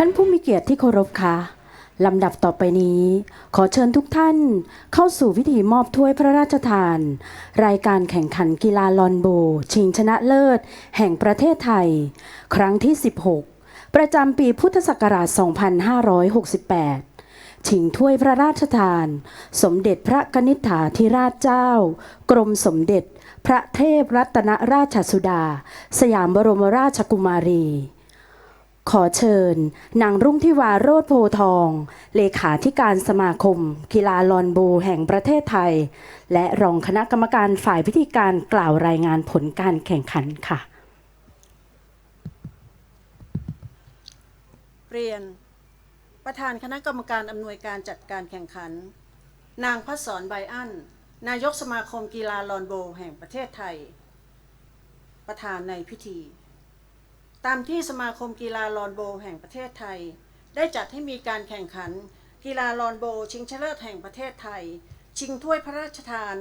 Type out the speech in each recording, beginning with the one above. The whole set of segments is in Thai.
ท่านผู้มีเกียรติที่เคารพค่ะลำดับต่อไปนี้ ขอเชิญทุกท่านเข้าสู่พิธีมอบถ้วยพระราชทาน รายการแข่งขันกีฬาลอนโบ ชิงชนะเลิศ แห่งประเทศไทย ครั้งที่ 16 ประจำปีพุทธศักราช 2568 ชิงถ้วยพระราชทาน สมเด็จพระกนิษฐาธิราชเจ้า กรมสมเด็จ พระเทพรัตนราชสุดา สยามบรมราชกุมารี ขอเชิญ นางรุ่งทิวาโรธโพทอง เลขาธิการสมาคม กีฬาลอนโบแห่งประเทศไทย และรองคณะกรรมการฝ่ายพิธีการกล่าวรายงานผลการแข่งขันค่ะ เรียน ประธานคณะกรรมการอำนวยการจัดการแข่งขัน นางพัศรไบอันนายกสมาคมกีฬาลอนโบแห่งประเทศไทย ประธานในพิธี ตามที่สมาคมกีฬาลอนโบแห่งประเทศไทย ได้จัดให้มีการแข่งขัน กีฬาลอนโบ ชิงชนะเลิศแห่งประเทศไทย ชิงถ้วยพระราชทาน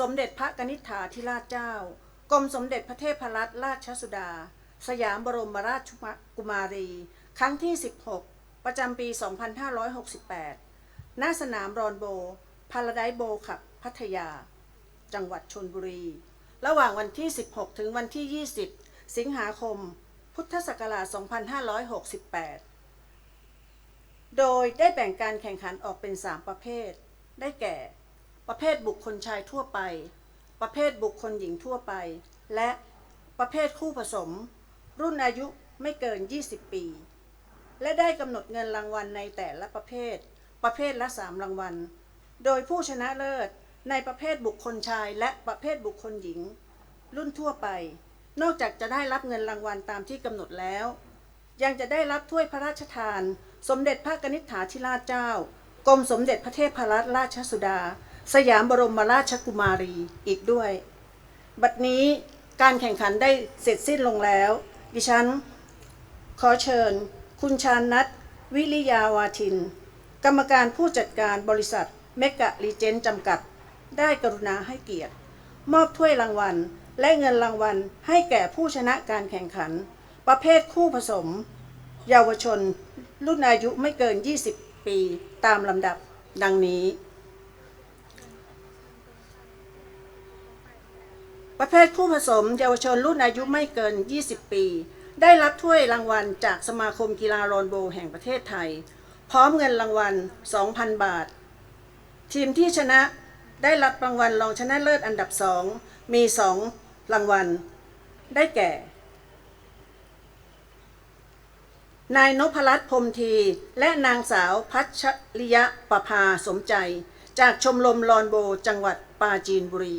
สมเด็จพระกนิษฐาธิราชเจ้ากรมสมเด็จพระเทพรัตนราชสุดา สยามบรมราชกุมารี ครั้งที่ 16 ประจำปี 2568 ณ สนามรอนโบ พาราไดโบขับพัทยา จังหวัดชนบุรี ระหว่างวันที่ 16 ถึงวันที่ 20 สิงหาคม พุทธศักราช 2568 โดยได้แบ่งการแข่งขันออกเป็น 3 ประเภท ได้แก่ ประเภทบุคคลชายทั่วไป ประเภทบุคคลหญิงทั่วไป และประเภทคู่ผสม รุ่นอายุไม่เกิน 20 ปี และได้กำหนดเงินรางวัลในแต่ละประเภท ประเภทละ 3 รางวัล โดยผู้ชนะเลิศในประเภทบุคคลชายและประเภทบุคคลหญิง รุ่นทั่วไป นอกจากจะได้รับเงินรางวัลตามที่กำหนดแล้ว ยังจะได้รับถ้วยพระราชทาน สมเด็จพระกนิษฐาธิราชเจ้ากรมสมเด็จพระเทพรัตนราชสุดา สยามบรมราชกุมารีอีกด้วย บัดนี้การแข่งขันได้เสร็จสิ้นลงแล้ว ดิฉัน ขอเชิญ คุณชาญนัทวิริยาวาทิน กรรมการผู้จัดการบริษัทเมกะรีเจนจำกัด ได้กรุณาให้เกียรติ มอบถ้วยรางวัล และเงินรางวัลให้แก่ผู้ชนะการแข่งขัน ประเภทคู่ผสม เยาวชน รุ่นอายุไม่เกิน 20 ปีตามลำดับดังนี้ ประเภทคู่ผสม เยาวชนรุ่นอายุไม่เกิน 20 ปี ได้รับถ้วยรางวัลจากสมาคมกีฬาโรนโบแห่งประเทศไทย พร้อมเงินรางวัล 2,000 บาท ทีมที่ชนะได้รับรางวัลรองชนะเลิศอันดับสองมี 2 รางวัล ได้แก่ นายนพรัตน์พรมที และนางสาวพัชริยะประภาสมใจ จากชมรมลอนโบจังหวัดปราจีนบุรี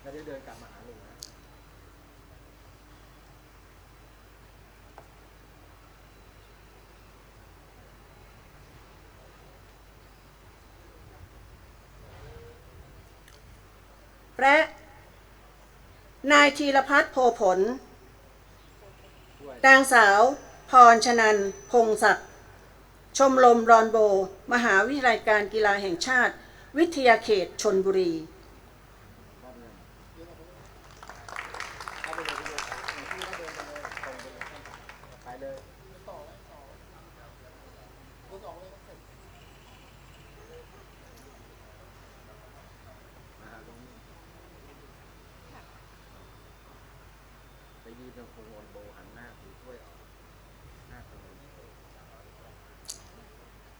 แล้วเดี๋ยวเดินกลับมาหาลุงนะ และ นายธีรพัฒน์โพผล นางสาว พรชนันพงศักดิ์ ชมรมรอนโบ มหาวิทยาลัยการกีฬาแห่งชาติ วิทยาเขตชนบุรี ไปเลยมาหาลุงไปยืนตรงโคนโบหันหน้าถือถ้วยออกหน้าตรงนี้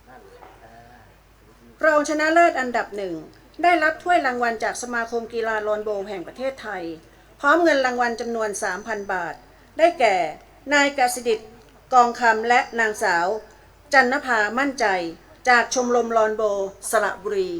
นั่นแหละอ่า รองชนะเลิศอันดับหนึ่งได้รับถ้วยรางวัลจากสมาคมกีฬาลอนโบแห่งประเทศไทย พร้อมเงินรางวัลจำนวน 3,000 บาท ได้แก่ นายกสิดิตกองคำและนางสาว จันนภามั่นใจ จากชมรมลอนโบ สระบุรี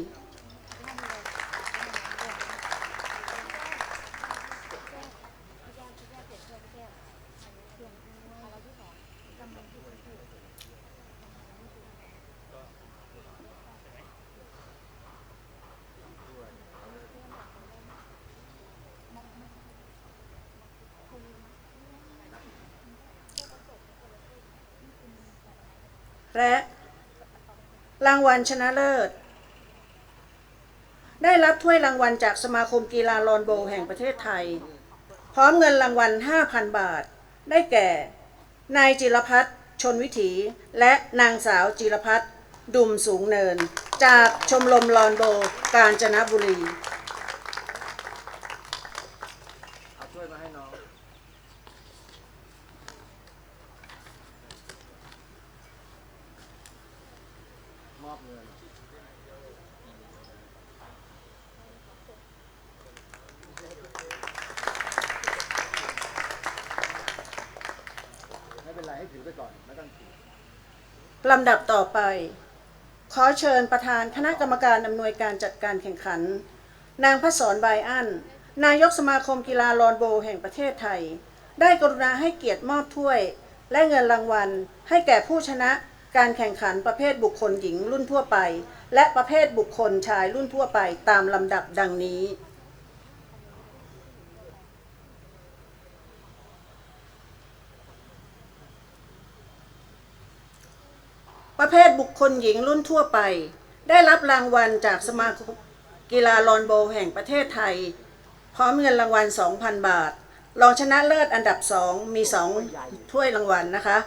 และรางวัลชนะเลิศ ได้รับถ้วยรางวัลจากสมาคมกีฬาลอนโบแห่งประเทศไทย พร้อมเงินรางวัล 5,000 บาท ได้แก่ นายจิรพัฒน์ชนวิถี และนางสาวจิรพัฒน์ดุมสูงเนิน จากชมรมลอนโบกาญจนบุรี เอาช่วยมาให้น้อง มอบเงิน ไม่เป็นไรให้ถือไปก่อนไม่ต้องถือลำดับต่อไป ขอเชิญประธานคณะกรรมการอำนวยการจัดการแข่งขัน นางพระสอนไบอันนายกสมาคมกีฬาลอนโบแห่งประเทศไทย ได้กรุณาให้เกียรติมอบถ้วย และเงินรางวัล ให้แก่ผู้ชนะ การแข่งขันประเภทบุคคลหญิงรุ่นทั่วไป และประเภทบุคคลชายรุ่นทั่วไปตามลำดับดังนี้ ประเภทบุคคลหญิงรุ่นทั่วไป ได้รับรางวัลจากสมาคมกีฬาลอนโบแห่งประเทศไทย พร้อมเงินรางวัล 2,000 บาท รองชนะเลิศอันดับ 2 มี 2 ถ้วยรางวัลนะคะ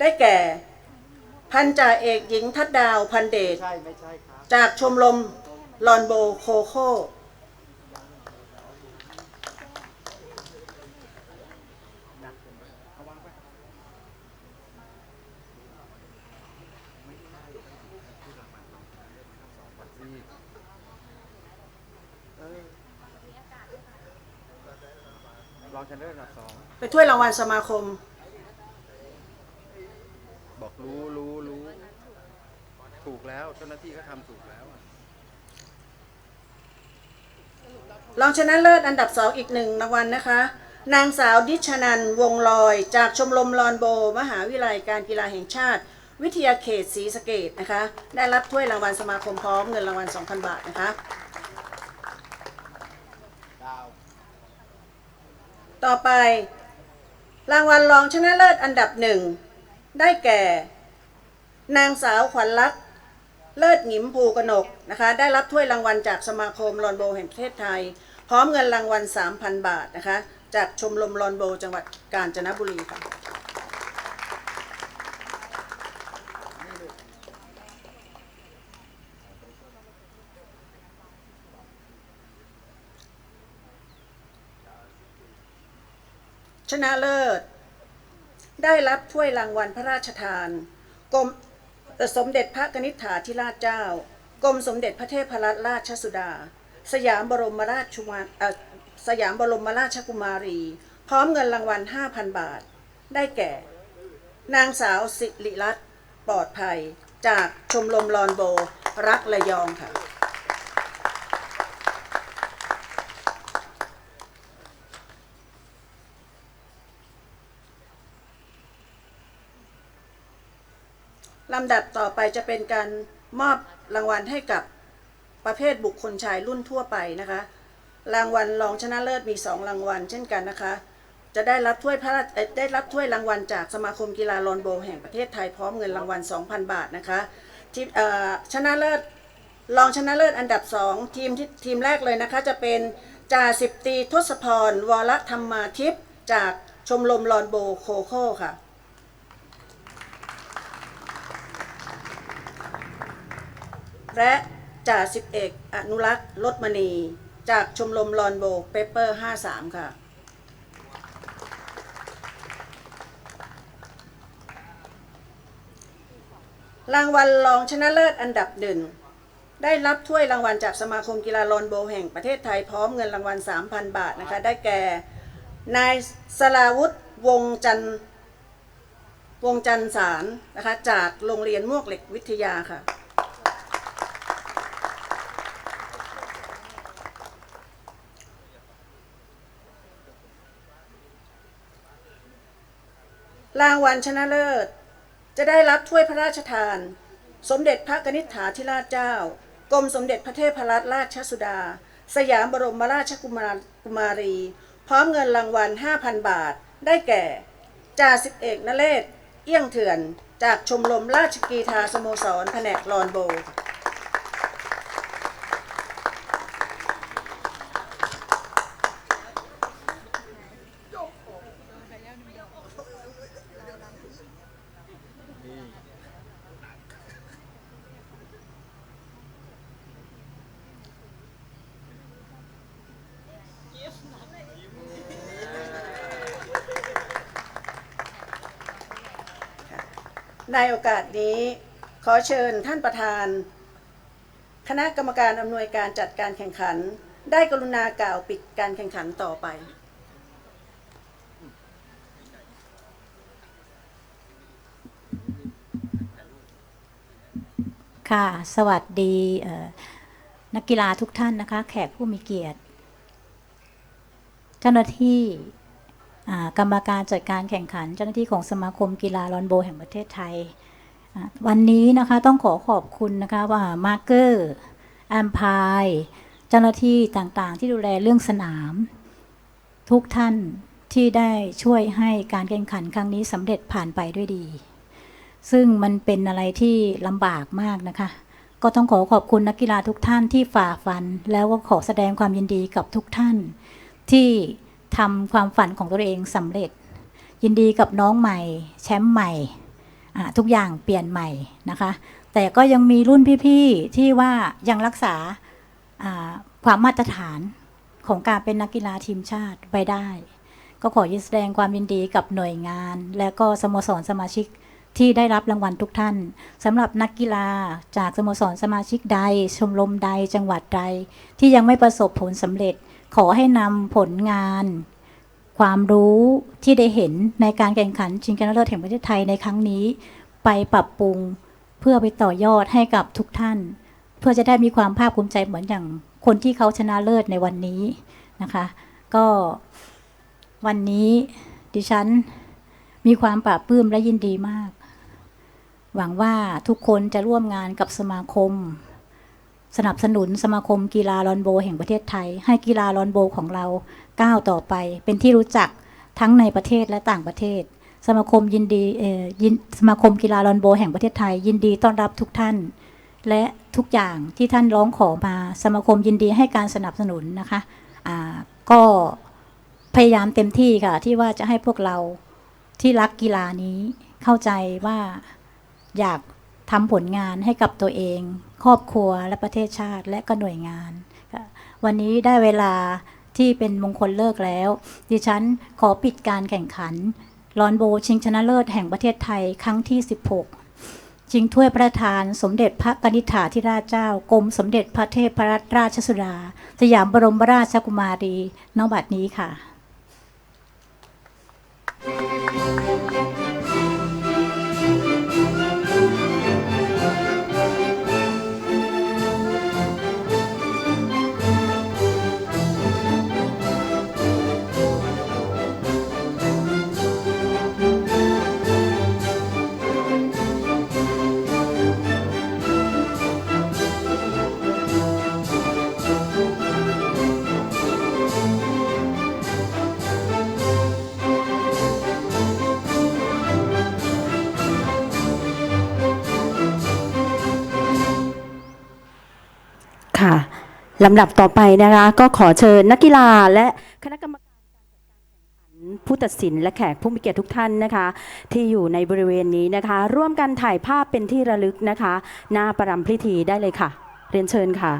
ได้แก่ พันจ่าเอกหญิงทัดดาวพันเดช ใช่ไม่ใช่ครับ จากชมรมลอนโบว์โคโค่รองชนะเลิศอันดับสอง ไปถ้วยรางวัลสมาคม บอกรู้รู้รู้ถูกแล้ว เจ้าหน้าที่ก็ทำถูกแล้วอะรองชนะเลิศอันดับสองอีกหนึ่งรางวัลนะคะ นางสาวดิชนันวงลอย จากชมรมลอนโบ มหาวิทยาลัยการกีฬาแห่งชาติ วิทยาเขตศรีสะเกดนะคะ ได้รับถ้วยรางวัลสมาคมพร้อมเงินรางวัล 2,000 บาทนะคะ ต่อไป รางวัลรองชนะเลิศอันดับหนึ่งได้แก่ นางสาวขวัญลักษณ์ เลิศหงิมภูกนกนะคะ ได้รับถ้วยรางวัลจากสมาคมลอนโบแห่งประเทศไทย พร้อมเงินรางวัล 3,000 บาทนะคะ จากชมรมลอนโบจังหวัดกาญจนบุรีค่ะชนะเลิศ ได้รับถ้วยรางวัลพระราชทานกรม แต่สมเด็จพระกนิษฐาธิราชเจ้ากรมสมเด็จพระเทพรัตนราชสุดา สยามบรมราชชุมาสยามบรมราชกุมารี พร้อมเงินรางวัล 5,000 บาท ได้แก่ นางสาวสิริรัตน์ปลอดภัย จากชมรมลอนโบ รักระยองค่ะ ลำดับต่อไปจะเป็นการมอบรางวัลให้กับประเภทบุคคลชายรุ่นทั่วไปนะคะ รางวัลรองชนะเลิศมี 2 รางวัล เช่นกันนะคะ จะได้รับถ้วยพระราชได้รับถ้วยรางวัลจากสมาคมกีฬาลอนโบแห่งประเทศไทยพร้อมเงินรางวัล 2,000 บาทนะคะทีมชนะเลิศรองชนะเลิศอันดับ 2 ทีมที่ทีมแรกเลยนะคะจะเป็นจ่าสิบตีทศพรวรธรรมาทิพย์จากชมรมลอนโบโคโค่ค่ะ และจ่าสิบเอกอนุรักษ์ลดมณี จากชมรมลอนโบเปเปอร์ 53 ค่ะ รางวัลรองชนะเลิศอันดับหนึ่งได้รับถ้วยรางวัลจากสมาคมกีฬาลอนโบแห่งประเทศไทยพร้อมเงินรางวัล 3,000 บาทนะคะ ได้แก่ นายสลาวุธวงจันทร์วงจันทร์สารนะคะ จากโรงเรียนมวกเหล็กวิทยาค่ะ รางวัลชนะเลิศ จะได้รับถ้วยพระราชทาน สมเด็จพระกนิษฐาธิราชเจ้ากรมสมเด็จพระเทพรัตนราชสุดา สยามบรมราชกุมากุมารี พร้อมเงินรางวัล 5,000 บาท ได้แก่ จ่าสิบเอกนเรศ เอี้ยงเถื่อน จากชมรมราชกีฬาสโมสรแผนกลอนโบ ในโอกาสนี้ ขอเชิญท่านประธาน คณะกรรมการอำนวยการจัดการแข่งขัน ได้กรุณากล่าวปิดการแข่งขันต่อไปค่ะ สวัสดีนักกีฬาทุกท่านนะคะ แขกผู้มีเกียรติ เจ้าหน้าที่ กรรมการจัดการแข่งขัน เจ้าหน้าที่ของสมาคมกีฬาลอนโบ แห่งประเทศไทย วันนี้นะคะต้องขอขอบคุณนะคะว่ามาร์เกอร์แอมพายเจ้าหน้าที่ต่างๆ ที่ดูแลเรื่องสนาม ทุกท่านที่ได้ช่วยให้การแข่งขันครั้งนี้สำเร็จผ่านไปด้วยดี ซึ่งมันเป็นอะไรที่ลำบากมากนะคะ ก็ต้องขอขอบคุณนักกีฬาทุกท่านที่ฝ่าฟัน แล้วก็ขอแสดงความยินดีกับทุกท่านที่ ทำความฝันของตัวเองสำเร็จ ยินดีกับน้องใหม่ แชมป์ใหม่ทุกอย่างเปลี่ยนใหม่นะคะ แต่ก็ยังมีรุ่นพี่ๆที่ว่ายังรักษาอ่าความมาตรฐานของการเป็นนักกีฬาทีมชาติไปได้ ก็ขอยินแสดงความยินดีกับหน่วยงาน และก็สโมสรสมาชิกที่ได้รับรางวัลทุกท่านสำหรับนักกีฬาจากสโมสรสมาชิกใด ชมรมใดจังหวัดใด ที่ยังไม่ประสบผลสำเร็จ ขอให้นำผลงาน ความรู้ที่ได้เห็นในการแข่งขันชิงชนะเลิศแห่งประเทศไทยในครั้งนี้ ไปปรับปรุงเพื่อไปต่อยอดให้กับทุกท่าน เพื่อจะได้มีความภาคภูมิใจเหมือนอย่างคนที่เขาชนะเลิศในวันนี้นะคะ ก็วันนี้ดิฉันมีความปลาบปลื้มและยินดีมาก หวังว่าทุกคนจะร่วมงานกับสมาคม สนับสนุนสมาคมกีฬาลอนโบ แห่งประเทศไทย ให้กีฬาลอนโบของเราก้าวต่อไป เป็นที่รู้จักทั้งในประเทศและต่างประเทศ สมาคมยินดีเอ่ยสมาคมกีฬาลอนโบ แห่งประเทศไทย ยินดีต้อนรับทุกท่าน และทุกอย่างที่ท่านร้องขอมา สมาคมยินดีให้การสนับสนุนนะคะอ่าก็พยายามเต็มที่ค่ะ ที่ว่าจะให้พวกเราที่รักกีฬานี้เข้าใจว่าอยาก ทำผลงานให้กับตัวเอง ครอบครัวและประเทศชาติและก็หน่วยงาน วันนี้ได้เวลาที่เป็นมงคลเลิกแล้ว ดิฉันขอปิดการแข่งขันลอนโบชิงชนะเลิศแห่งประเทศไทยครั้งที่ 16 ชิงถ้วยพระรานสมเด็จพระกนิษฐาธิราชเจ้ากรมสมเด็จพระเทพรัตนราชสุดา สยามบรมราชกุมารีณบัดนี้ค่ะ ลำดับต่อไปนะคะก็ขอเชิญนักกีฬาและคณะกรรมการการจัดการแข่งขันผู้ตัดสินและแขกผู้มีเกียรติทุกท่านนะคะ ที่อยู่ในบริเวณนี้นะคะ ร่วมกันถ่ายภาพเป็นที่ระลึกนะคะ หน้าประรำพิธีได้เลยค่ะ เรียนเชิญค่ะ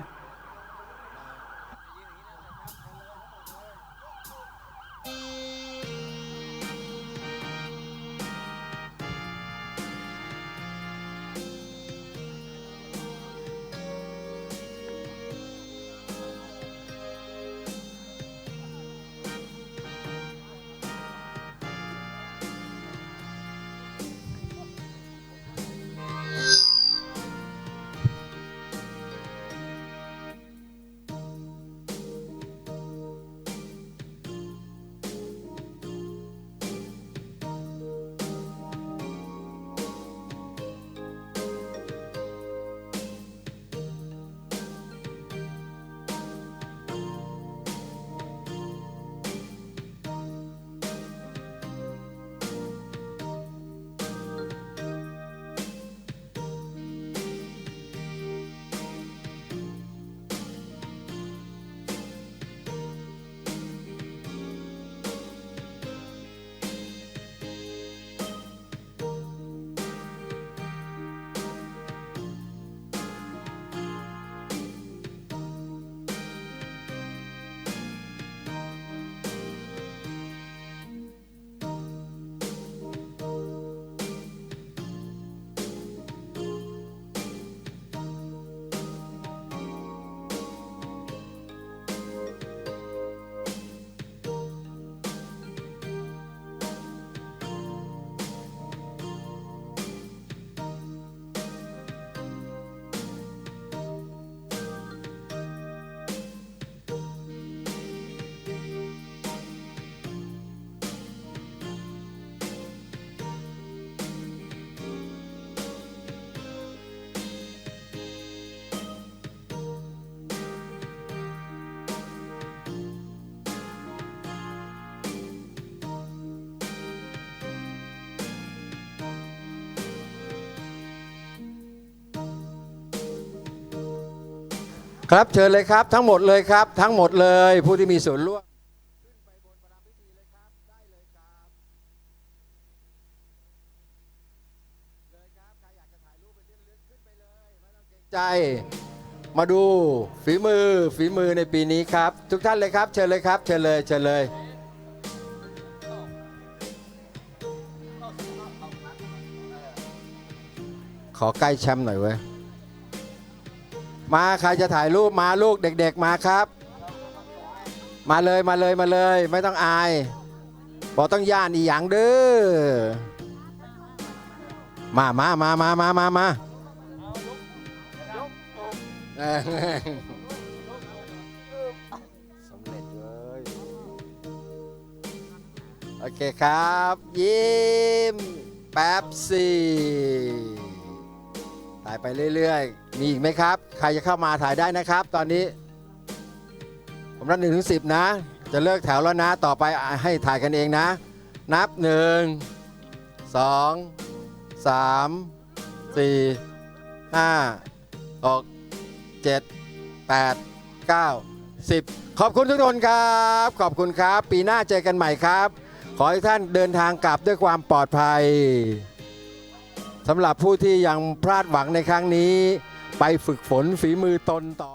ครับเชิญเลยครับ ทั้งหมดเลยครับ ทั้งหมดเลย ผู้ที่มีส่วนร่วมใจมาดูฝีมือฝีมือในปีนี้ครับ ทุกท่านเลยครับ เชิญเลยครับ เชิญเลยเชิญเลยขอใกล้แชมป์หน่อยเว้ย มาใครจะถ่ายรูปมาลูกเด็กๆมาครับ มาเลยมาเลยมาเลย ไม่ต้องอายบอกต้องย่านอีหยังเด้อมามามามามามามาสำเร็จเลยโอเคครับ ยิ้มแป๊บสี่ถ่ายไปเรื่อย ๆ มีอีกไหมครับ ใครจะเข้ามาถ่ายได้นะครับ ตอนนี้ ผมนับหนึ่งถึงสิบนะ จะเลิกแถวแล้วนะ ต่อไปให้ถ่ายกันเองนะ นับหนึ่งสองสามสี่ห้าหกเจ็ดแปดเก้าสิบขอบคุณทุกคนครับ ขอบคุณครับ ปีหน้าเจอกันใหม่ครับ ขอให้ท่านเดินทางกลับด้วยความปลอดภัยสำหรับผู้ที่ยังพลาดหวังในครั้งนี้ ไปฝึกฝนฝีมือตนต่อ